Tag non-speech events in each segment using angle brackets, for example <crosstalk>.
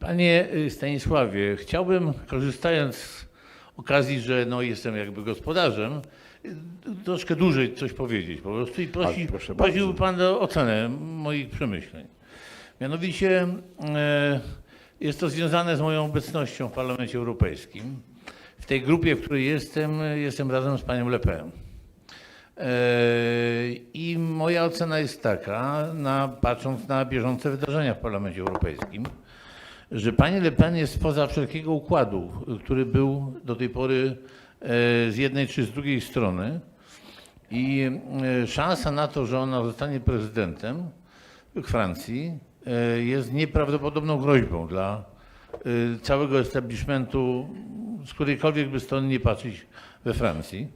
Panie y, Stanisławie, chciałbym, korzystając z okazji, że no, jestem jakby gospodarzem, y, troszkę dłużej coś powiedzieć po prostu i prosi, proszę prosiłby bardzo. Pan o ocenę moich przemyśleń. Mianowicie e, jest to związane z moją obecnością w Parlamencie Europejskim. W tej grupie, w której jestem, jestem razem z panią Le Pen. E, I moja ocena jest taka, na, patrząc na bieżące wydarzenia w Parlamencie Europejskim, że pani Le Pen jest spoza wszelkiego układu, który był do tej pory e, z jednej czy z drugiej strony. I e, szansa na to, że ona zostanie prezydentem Francji, e, jest nieprawdopodobną groźbą dla całego establishmentu, z którejkolwiek by strony nie patrzeć we Francji.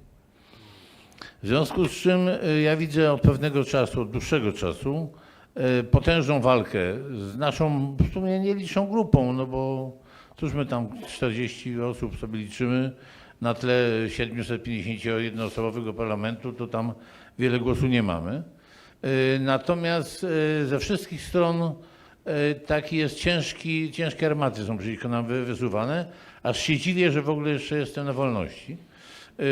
W związku z czym ja widzę od pewnego czasu, od dłuższego czasu, potężną walkę z naszą w sumie nieliczną grupą, no bo cóż my tam 40 osób sobie liczymy na tle 751-osobowego parlamentu, to tam wiele głosu nie mamy. E, Natomiast e, ze wszystkich stron e, taki jest ciężki, ciężkie armaty są przeciwko nam wy- wysuwane, aż się dziwię, że w ogóle jeszcze jestem na wolności.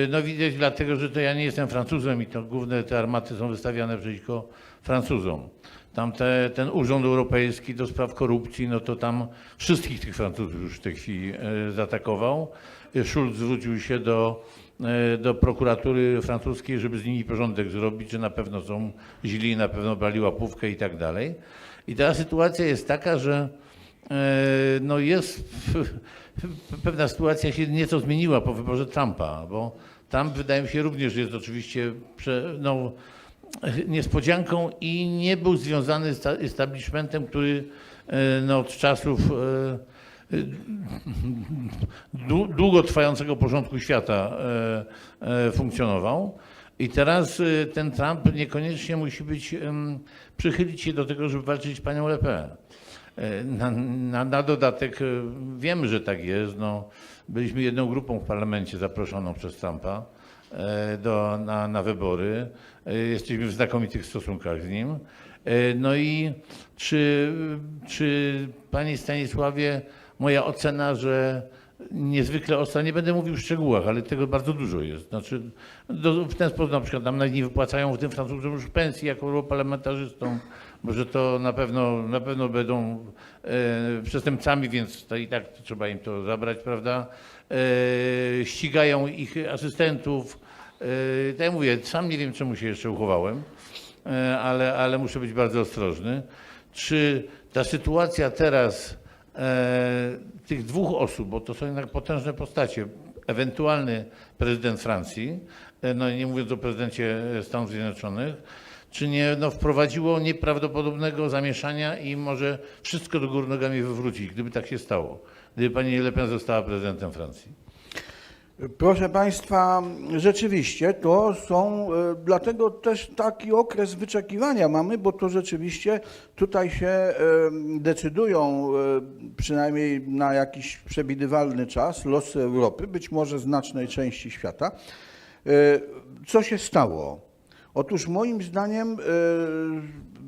No widać dlatego, że to ja nie jestem Francuzem i to główne te armaty są wystawiane przeciwko Francuzom. Tam te, ten Urząd Europejski do spraw korupcji, no to tam wszystkich tych Francuzów już w tej chwili e, zaatakował. Y, Schulz zwrócił się do, e, do prokuratury francuskiej, żeby z nimi porządek zrobić, że na pewno są źli, na pewno brali łapówkę i tak dalej. I ta sytuacja jest taka, że e, no jest <laughs> pewna sytuacja się nieco zmieniła po wyborze Trumpa, bo Trump wydaje mi się również jest oczywiście no, niespodzianką i nie był związany z ta- establishmentem, który e, no, od czasów e, dłu- długotrwającego porządku świata e, e, funkcjonował. I teraz e, ten Trump niekoniecznie musi być, przychylić się do tego, żeby walczyć z panią Le Pen. E, Na, na, na dodatek e, wiemy, że tak jest. No, byliśmy jedną grupą w parlamencie zaproszoną przez Trumpa e, do, na, na wybory. E, Jesteśmy w znakomitych stosunkach z nim. E, No i czy, czy Panie Stanisławie, moja ocena, że niezwykle ostra, nie będę mówił w szczegółach, ale tego bardzo dużo jest. Znaczy, do, w ten sposób na przykład nam nie wypłacają w tym Francuzom już pensji jako europarlamentarzystom, może to na pewno, na pewno będą e, przestępcami, więc to i tak trzeba im to zabrać, prawda? E, ścigają ich asystentów. E, tak jak mówię, sam nie wiem, czemu się jeszcze uchowałem, e, ale, ale muszę być bardzo ostrożny. Czy ta sytuacja teraz e, tych dwóch osób, bo to są jednak potężne postacie, ewentualny prezydent Francji, no nie mówiąc o prezydencie Stanów Zjednoczonych, czy nie no, wprowadziło nieprawdopodobnego zamieszania i może wszystko do góry nogami wywrócić, gdyby tak się stało, gdyby pani Le Pen została prezydentem Francji. Proszę Państwa, rzeczywiście to są, e, dlatego też taki okres wyczekiwania mamy, bo to rzeczywiście tutaj się e, decydują, e, przynajmniej na jakiś przewidywalny czas, losy Europy, być może znacznej części świata. Co się stało? Otóż moim zdaniem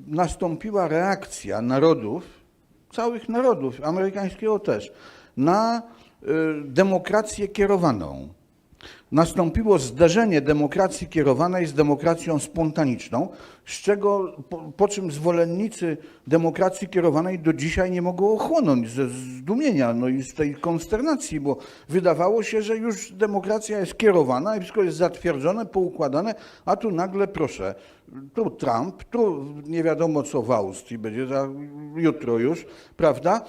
nastąpiła reakcja narodów, całych narodów, amerykańskiego też, na demokrację kierowaną. Nastąpiło zderzenie demokracji kierowanej z demokracją spontaniczną, z czego, po, po czym zwolennicy demokracji kierowanej do dzisiaj nie mogą ochłonąć ze zdumienia no i z tej konsternacji, bo wydawało się, że już demokracja jest kierowana i wszystko jest zatwierdzone, poukładane, a tu nagle proszę, tu Trump, tu nie wiadomo co w Austrii będzie za, jutro już, prawda?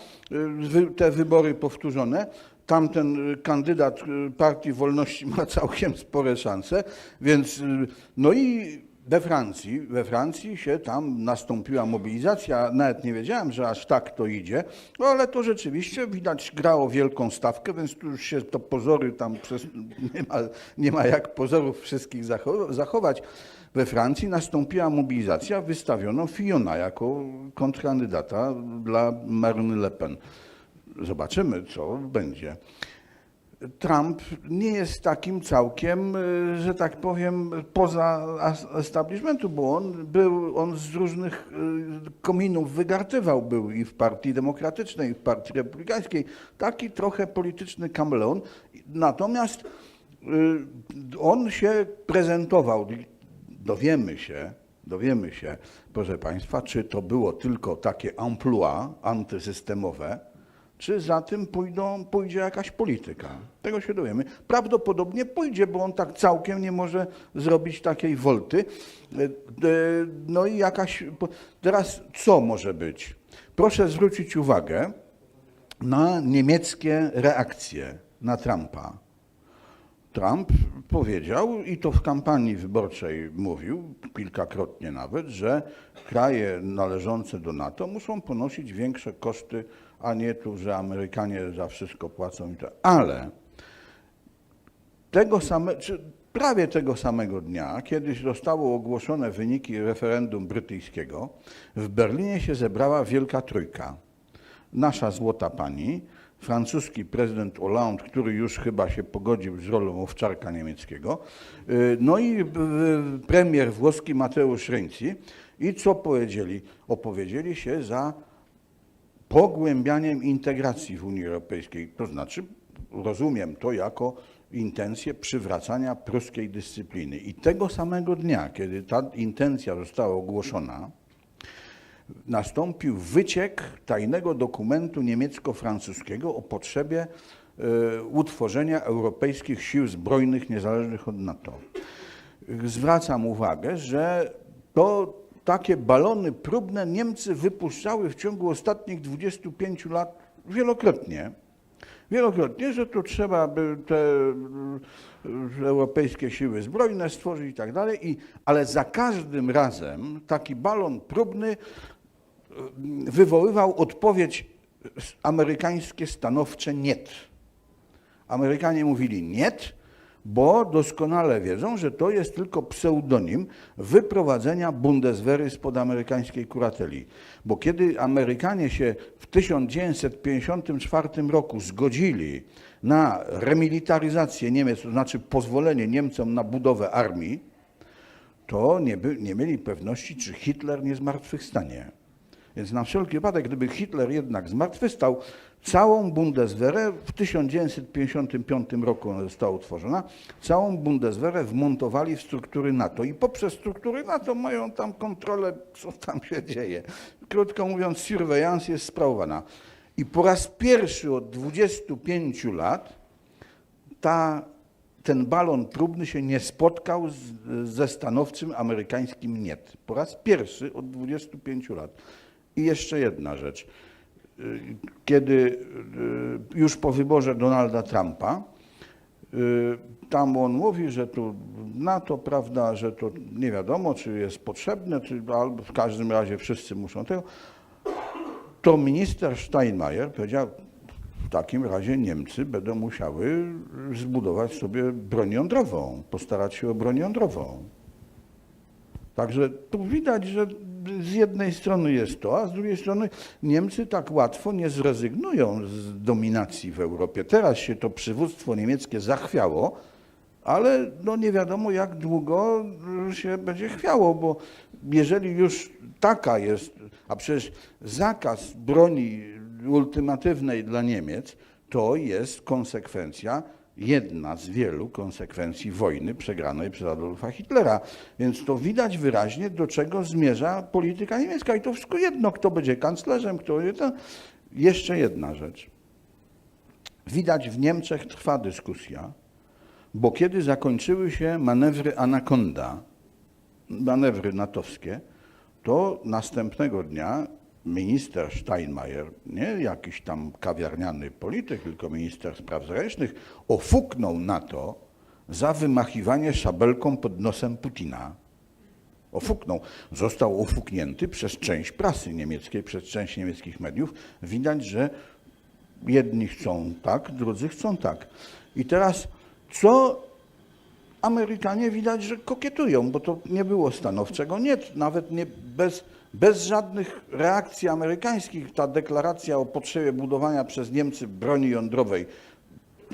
Y, te wybory powtórzone. Tamten y, kandydat y, Partii Wolności ma całkiem spore szanse, więc y, no i we Francji, we Francji się tam nastąpiła mobilizacja, nawet nie wiedziałem, że aż tak to idzie, no ale to rzeczywiście widać grało wielką stawkę, więc tu już się to pozory tam przez, nie, ma, nie ma jak pozorów wszystkich zacho- zachować. We Francji nastąpiła mobilizacja, wystawiono Fiona jako kontrkandydata dla Marine Le Pen. Zobaczymy, co będzie. Trump nie jest takim całkiem, y, że tak powiem, poza establishmentu, bo on był, on z różnych y, kominów wygartywał, był i w partii demokratycznej, i w partii republikańskiej, taki trochę polityczny kameleon. Natomiast y, on się prezentował, dowiemy się, dowiemy się, proszę Państwa, czy to było tylko takie emploi antysystemowe, czy za tym pójdą, pójdzie jakaś polityka. Tego się dowiemy. Prawdopodobnie pójdzie, bo on tak całkiem nie może zrobić takiej wolty. E, No i jakaś. Teraz co może być? Proszę zwrócić uwagę na niemieckie reakcje na Trumpa. Trump powiedział, i to w kampanii wyborczej mówił, kilkakrotnie nawet, że kraje należące do NATO muszą ponosić większe koszty, a nie tu, że Amerykanie za wszystko płacą i tak. Ale tego same, prawie tego samego dnia, kiedy zostało ogłoszone wyniki referendum brytyjskiego, w Berlinie się zebrała Wielka Trójka. Nasza złota pani, francuski prezydent Hollande, który już chyba się pogodził z rolą owczarka niemieckiego, y, no i y, premier włoski Mateusz Renzi. I co powiedzieli? Opowiedzieli się za pogłębianiem integracji w Unii Europejskiej. To znaczy, rozumiem to jako intencję przywracania pruskiej dyscypliny. I tego samego dnia, kiedy ta intencja została ogłoszona, nastąpił wyciek tajnego dokumentu niemiecko-francuskiego o potrzebie e, utworzenia europejskich sił zbrojnych niezależnych od NATO. Zwracam uwagę, że to takie balony próbne Niemcy wypuszczały w ciągu ostatnich 25 lat wielokrotnie. Wielokrotnie, że tu trzeba by te europejskie siły zbrojne stworzyć i tak dalej, ale za każdym razem taki balon próbny wywoływał odpowiedź amerykańskie stanowcze niet. Amerykanie mówili niet, bo doskonale wiedzą, że to jest tylko pseudonim wyprowadzenia Bundeswehry spod amerykańskiej kurateli. Bo kiedy Amerykanie się w 1954 roku zgodzili na remilitaryzację Niemiec, to znaczy pozwolenie Niemcom na budowę armii, to nie, by, nie mieli pewności, czy Hitler nie zmartwychwstanie. Więc na wszelki wypadek, gdyby Hitler jednak zmartwychwstał, całą Bundeswehrę w 1955 roku ona została utworzona, całą Bundeswehrę wmontowali w struktury NATO i poprzez struktury NATO mają tam kontrolę, co tam się dzieje. Krótko mówiąc, surveillance jest sprawowana. I po raz pierwszy od 25 lat ta, ten balon próbny się nie spotkał z, ze stanowczym amerykańskim niet. Po raz pierwszy od 25 lat. I jeszcze jedna rzecz. Y, Kiedy y, już po wyborze Donalda Trumpa, y, tam on mówi, że tu NATO, prawda, że to nie wiadomo, czy jest potrzebne, czy albo w każdym razie wszyscy muszą tego. To minister Steinmeier powiedział, w takim razie Niemcy będą musiały zbudować sobie broń jądrową, postarać się o broń jądrową. Także tu widać, że z jednej strony jest to, a z drugiej strony Niemcy tak łatwo nie zrezygnują z dominacji w Europie. Teraz się to przywództwo niemieckie zachwiało, ale no nie wiadomo jak długo się będzie chwiało, bo jeżeli już taka jest, a przecież zakaz broni ultimatywnej dla Niemiec, to jest konsekwencja, jedna z wielu konsekwencji wojny przegranej przez Adolfa Hitlera. Więc to widać wyraźnie, do czego zmierza polityka niemiecka. I to wszystko jedno, kto będzie kanclerzem, kto. Jeszcze jedna rzecz. Widać w Niemczech trwa dyskusja, bo kiedy zakończyły się manewry Anaconda, manewry natowskie, to następnego dnia minister Steinmeier, nie jakiś tam kawiarniany polityk, tylko minister spraw zagranicznych, ofuknął na to za wymachiwanie szabelką pod nosem Putina. Ofuknął. Został ofuknięty przez część prasy niemieckiej, przez część niemieckich mediów. Widać, że jedni chcą tak, drudzy chcą tak. I teraz co Amerykanie widać, że kokietują, bo to nie było stanowczego nie, nawet nie bez, bez żadnych reakcji amerykańskich ta deklaracja o potrzebie budowania przez Niemcy broni jądrowej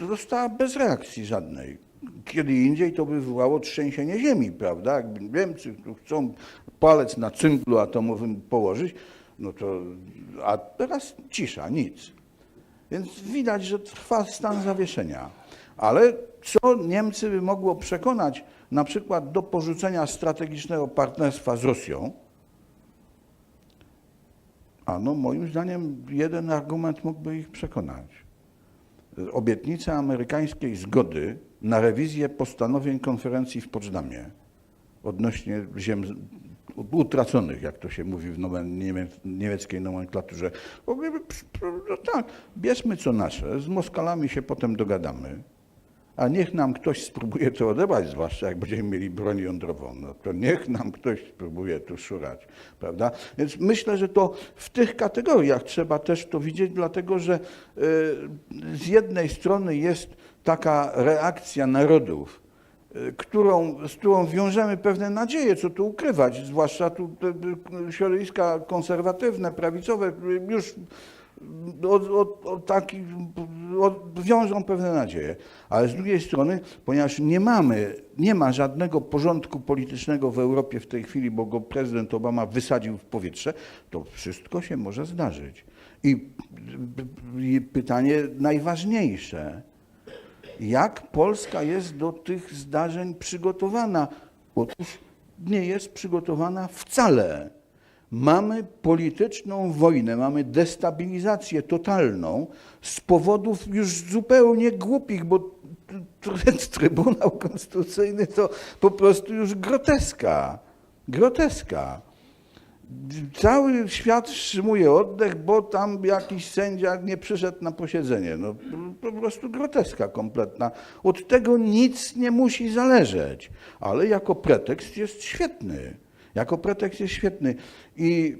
została bez reakcji żadnej. Kiedy indziej to by wywołało trzęsienie ziemi, prawda? Jakby Niemcy chcą palec na cynglu atomowym położyć, no to, a teraz cisza, nic. Więc widać, że trwa stan zawieszenia. Ale co Niemcy by mogło przekonać na przykład do porzucenia strategicznego partnerstwa z Rosją? A no moim zdaniem jeden argument mógłby ich przekonać. Obietnica amerykańskiej zgody na rewizję postanowień konferencji w Poczdamie odnośnie ziem utraconych, jak to się mówi w niemieckiej nomenklaturze. No tak, bierzmy co nasze, z Moskalami się potem dogadamy. A niech nam ktoś spróbuje to odebrać, zwłaszcza jak będziemy mieli broń jądrową. No to niech nam ktoś spróbuje tu szurać, prawda? Więc myślę, że to w tych kategoriach trzeba też to widzieć, dlatego że y, z jednej strony jest taka reakcja narodów, y, którą, z którą wiążemy pewne nadzieje, co tu ukrywać, zwłaszcza tu środowiska konserwatywne, prawicowe, już od, od, od takich, od, wiążą pewne nadzieje. Ale z drugiej strony, ponieważ nie mamy, nie ma żadnego porządku politycznego w Europie w tej chwili, bo go prezydent Obama wysadził w powietrze, to wszystko się może zdarzyć. I, i pytanie najważniejsze, jak Polska jest do tych zdarzeń przygotowana? Otóż nie jest przygotowana wcale. Mamy polityczną wojnę, mamy destabilizację totalną z powodów już zupełnie głupich, bo Trybunał Konstytucyjny to po prostu już groteska. Groteska. Cały świat wstrzymuje oddech, bo tam jakiś sędzia nie przyszedł na posiedzenie. No, po prostu groteska kompletna. Od tego nic nie musi zależeć, ale jako pretekst jest świetny. Jako pretekst jest świetny. I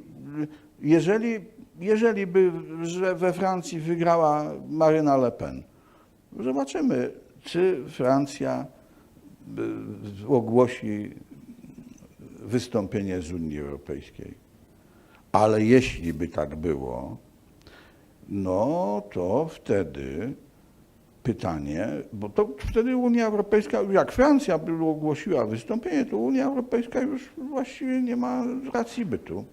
jeżeli, jeżeli by, że we Francji wygrała Marina Le Pen, zobaczymy, czy Francja y, ogłosi wystąpienie z Unii Europejskiej. Ale jeśli by tak było, no to wtedy pytanie, bo to wtedy Unia Europejska, jak Francja ogłosiła wystąpienie, to Unia Europejska już właściwie nie ma racji bytu.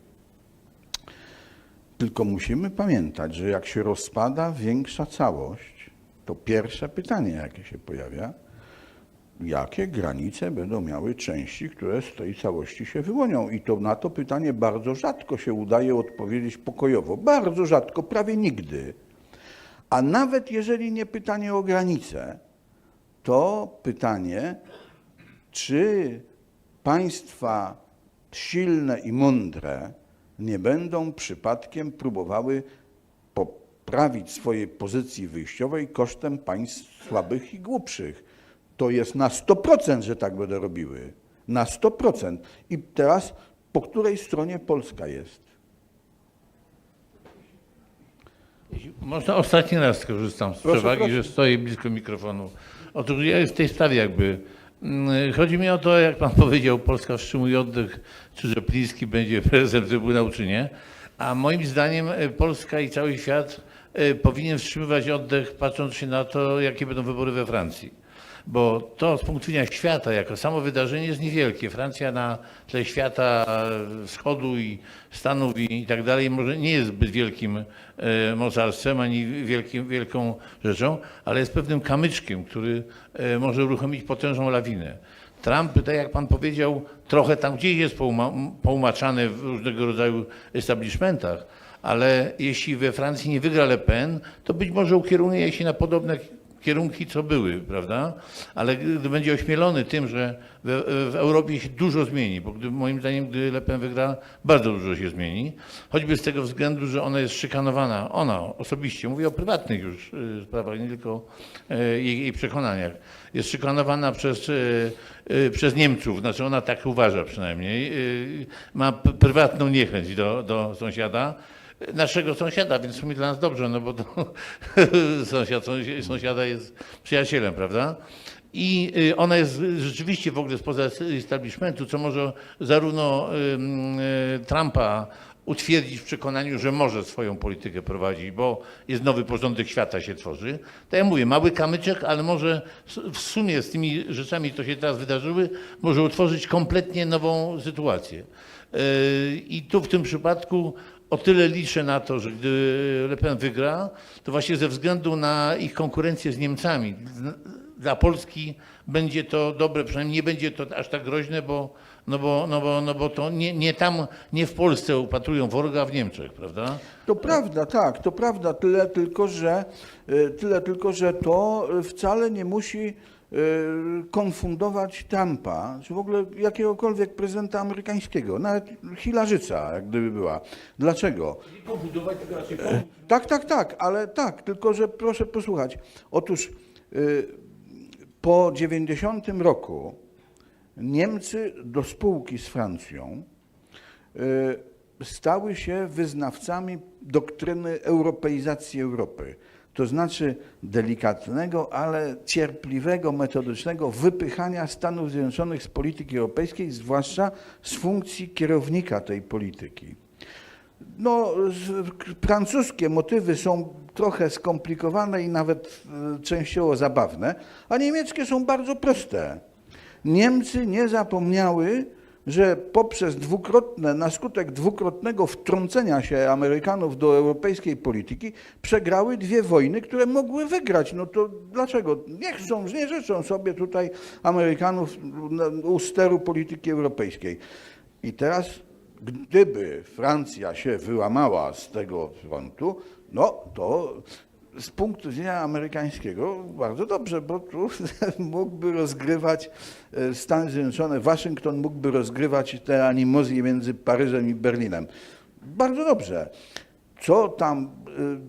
Tylko musimy pamiętać, że jak się rozpada większa całość, to pierwsze pytanie, jakie się pojawia, jakie granice będą miały części, które z tej całości się wyłonią. I to na to pytanie bardzo rzadko się udaje odpowiedzieć pokojowo. Bardzo rzadko, prawie nigdy. A nawet jeżeli nie pytanie o granice, to pytanie, czy państwa silne i mądre nie będą przypadkiem próbowały poprawić swojej pozycji wyjściowej kosztem państw słabych i głupszych. To jest na 100%, że tak będą robiły. Na 100%. I teraz po której stronie Polska jest? Jeśli Można ostatni raz skorzystam z Proszę, przewagi, proszę. że stoję blisko mikrofonu. Otóż ja w tej sprawie jakby. mm, Chodzi mi o to, jak pan <laughs> powiedział, Polska wstrzymuje oddech, czy Rzepliński będzie <laughs> prezesem Trybunału, czy nie. A moim zdaniem e, Polska i cały świat e, powinien wstrzymywać oddech, patrząc się na to, jakie będą wybory we Francji. Bo to z punktu widzenia świata, jako samo wydarzenie jest niewielkie. Francja na tle świata wschodu i Stanów i, tak dalej może nie jest zbyt wielkim e, mocarstwem ani wielkim, wielką rzeczą, ale jest pewnym kamyczkiem, który e, może uruchomić potężną lawinę. Trump, tak jak pan powiedział, trochę tam gdzieś jest pouma- poumaczany w różnego rodzaju establishmentach, ale jeśli we Francji nie wygra Le Pen, to być może ukieruje się na podobne kierunki, co były, prawda? Ale gdy będzie ośmielony tym, że w, w Europie się dużo zmieni, bo gdy, moim zdaniem, gdy Le Pen wygra, bardzo dużo się zmieni, choćby z tego względu, że ona jest szykanowana, ona osobiście, mówię o prywatnych już y, sprawach, nie tylko y, jej, jej przekonaniach, jest szykanowana przez, y, przez Niemców, znaczy ona tak uważa przynajmniej, ma prywatną niechęć do, do sąsiada, naszego sąsiada, więc sumie dla nas dobrze, no bo to <laughs> sąsiad sąsi- sąsiada jest przyjacielem, prawda? I y, ona jest rzeczywiście w ogóle spoza establishmentu, co może zarówno y, Trumpa utwierdzić w przekonaniu, że może swoją politykę prowadzić, bo jest nowy porządek świata się tworzy. Tak jak mówię, mały kamyczek, ale może w sumie z tymi rzeczami, które się teraz wydarzyły, może utworzyć kompletnie nową sytuację. Yy, I tu w tym przypadku o tyle liczę na to, że gdy Le Pen wygra, to właśnie ze względu na ich konkurencję z Niemcami, dla Polski będzie to dobre, przynajmniej nie będzie to aż tak groźne, bo, no bo, no bo, no bo to nie, nie tam, nie w Polsce upatrują wroga, a w Niemczech, prawda? To prawda, tak, to prawda, tyle tylko, że, y, tyle tylko, że to wcale nie musi konfundować Trumpa, czy w ogóle jakiegokolwiek prezydenta amerykańskiego, nawet Hilarzyca, jak gdyby była. Dlaczego? Tak, tak, tak, ale tak, tylko że proszę posłuchać. Otóż y, po 90 roku Niemcy do spółki z Francją y, stały się wyznawcami doktryny europeizacji Europy. To znaczy delikatnego, ale cierpliwego, metodycznego wypychania Stanów Zjednoczonych z polityki europejskiej, zwłaszcza z funkcji kierownika tej polityki. No, francuskie motywy są trochę skomplikowane i nawet e, częściowo zabawne, a niemieckie są bardzo proste. Niemcy nie zapomniały, że poprzez dwukrotne, na skutek dwukrotnego wtrącenia się Amerykanów do europejskiej polityki przegrały dwie wojny, które mogły wygrać. No to dlaczego? Nie chcą, nie życzą sobie tutaj Amerykanów u steru polityki europejskiej. I teraz gdyby Francja się wyłamała z tego frontu, no to z punktu widzenia amerykańskiego bardzo dobrze, bo tu <laughs> mógłby rozgrywać e, Stany Zjednoczone, Waszyngton mógłby rozgrywać te animozje między Paryżem i Berlinem. Bardzo dobrze. Co tam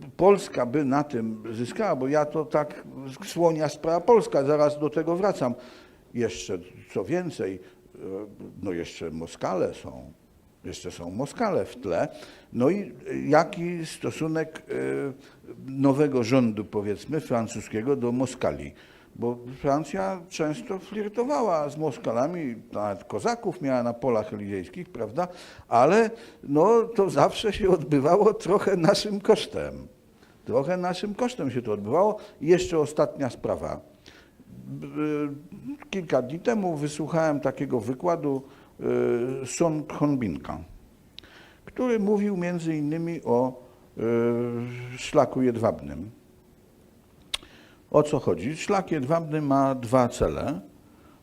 y, Polska by na tym zyskała, bo ja to tak słonia sprawa polska, zaraz do tego wracam. Jeszcze co więcej, y, no jeszcze Moskale są, jeszcze są Moskale w tle. No i jaki stosunek y, nowego rządu, powiedzmy, francuskiego do Moskali? Bo Francja często flirtowała z Moskalami, nawet kozaków miała na polach elizejskich, prawda? Ale no, to zawsze się odbywało trochę naszym kosztem. Trochę naszym kosztem się to odbywało. I jeszcze ostatnia sprawa. Y, Kilka dni temu wysłuchałem takiego wykładu y, Son Honbinka, który mówił między innymi o y, szlaku jedwabnym. O co chodzi? Szlak jedwabny ma dwa cele.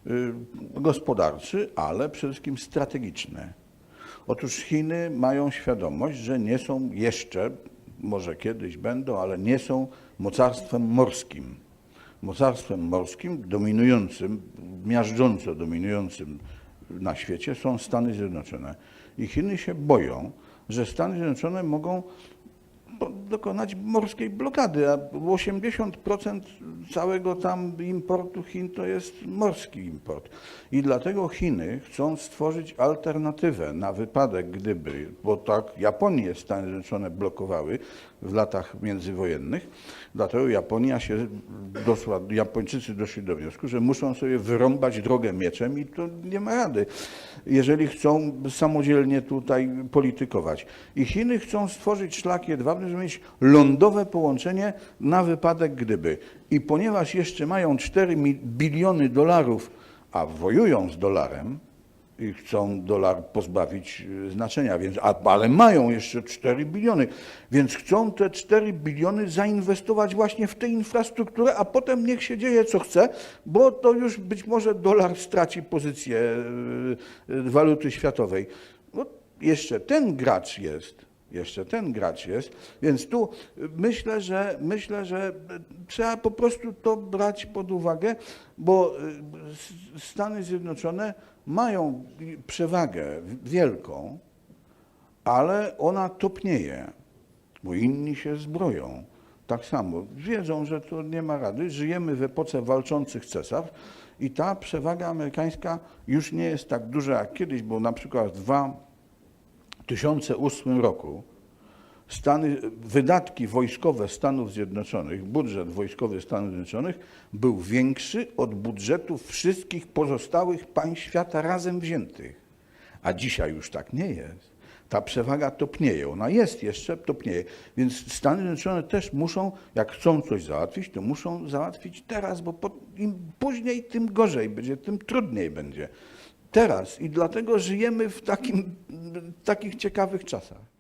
Y, Gospodarczy, ale przede wszystkim strategiczny. Otóż Chiny mają świadomość, że nie są jeszcze, może kiedyś będą, ale nie są mocarstwem morskim. Mocarstwem morskim dominującym, miażdżąco dominującym na świecie są Stany Zjednoczone. I Chiny się boją, że Stany Zjednoczone mogą dokonać morskiej blokady, a 80% całego tam importu Chin to jest morski import. I dlatego Chiny chcą stworzyć alternatywę na wypadek, gdyby, bo tak Japonię Stany Zjednoczone blokowały w latach międzywojennych, dlatego Japonia się doszła, Japończycy doszli do wniosku, że muszą sobie wyrąbać drogę mieczem i to nie ma rady, jeżeli chcą samodzielnie tutaj politykować. I Chiny chcą stworzyć szlak jedwabny, żeby mieć lądowe połączenie na wypadek gdyby. I ponieważ jeszcze mają 4 mi- biliony dolarów, a wojują z dolarem, i chcą dolar pozbawić y, znaczenia, więc, ale mają jeszcze 4 biliony, więc chcą te 4 biliony zainwestować właśnie w tę infrastrukturę, a potem niech się dzieje co chce, bo to już być może dolar straci pozycję y, y, waluty światowej. No, jeszcze ten gracz jest. Jeszcze ten gracz jest, więc tu y, myślę, że myślę, że y, trzeba po prostu to brać pod uwagę, bo y, Stany Zjednoczone mają przewagę wielką, ale ona topnieje, bo inni się zbroją. Tak samo wiedzą, że to nie ma rady. Żyjemy w epoce walczących cesarstw i ta przewaga amerykańska już nie jest tak duża jak kiedyś, bo na przykład w 2008 roku Stany, wydatki wojskowe Stanów Zjednoczonych, budżet wojskowy Stanów Zjednoczonych był większy od budżetów wszystkich pozostałych państw świata razem wziętych. A dzisiaj już tak nie jest. ta przewaga topnieje. Ona jest jeszcze, topnieje. Więc Stany Zjednoczone też muszą, jak chcą coś załatwić, to muszą załatwić teraz, bo po, im później, tym gorzej będzie, tym trudniej będzie. Teraz. I dlatego żyjemy w takim, takich ciekawych czasach.